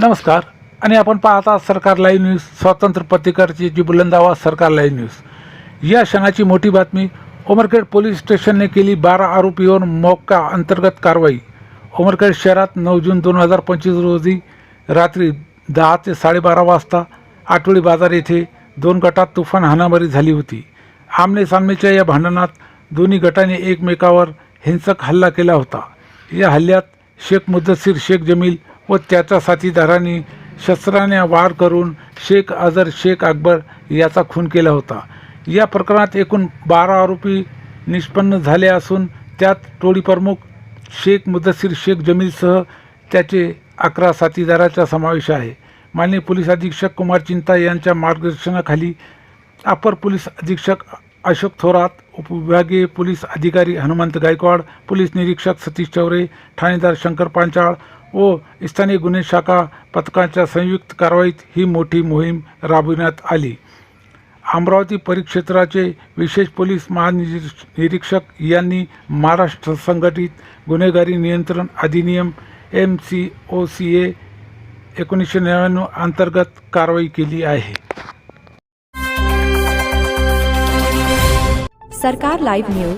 नमस्कार. आणि आपण पाहता सरकार लाईव्ह न्यूज स्वातंत्र्य पत्रिकारची जी बुलंद आवाज सरकार लाईव्ह न्यूज. या क्षणाची मोठी बातमी उमरखेड पोलीस स्टेशनने केली बारा आरोपीवर मोक्का अंतर्गत कारवाई. उमरखेड शहरात नऊ जून दोन हजार पंचवीस रोजी रात्री दहा ते साडेबारा वाजता आठवडी बाजार येथे दोन गटात तुफान हाणामारी झाली होती. आमने सामनेच्या या भांडणात दोन्ही गटाने एकमेकावर हिंसक हल्ला केला होता. या हल्ल्यात शेख मुद्दसीर शेख जमील व त्याच्या साथीदारांनी शस्त्राने वार करून शेख अझर शेख अकबर याचा खून केला होता. या प्रकरणात एकूण बारा आरोपी निष्पन्न झाले असून त्यात टोळी प्रमुख शेख मुद्दसीर शेख जमीलसह त्याचे अकरा साथीदाराचा समावेश आहे. माननीय पोलीस अधीक्षक कुमार चिंता यांच्या मार्गदर्शनाखाली अपर पोलीस अधीक्षक अशोक थोरात उपविभागीय पोलीस अधिकारी हनुमंत गायकवाड पोलीस निरीक्षक सतीश चौरे ठाणेदार शंकर पांचाळ व स्थानिक गुन्हे शाखा पथकाच्या संयुक्त कारवाईत ही मोठी मोहीम राबविण्यात आली. अमरावती परिक्षेत्राचे विशेष पोलीस महानिरीक्षक यांनी महाराष्ट्र संघटित गुन्हेगारी नियंत्रण अधिनियम M C O C A एकोणीसशे नव्याण्णव अंतर्गत कारवाई केली आहे. सरकार लाईव्ह न्यूज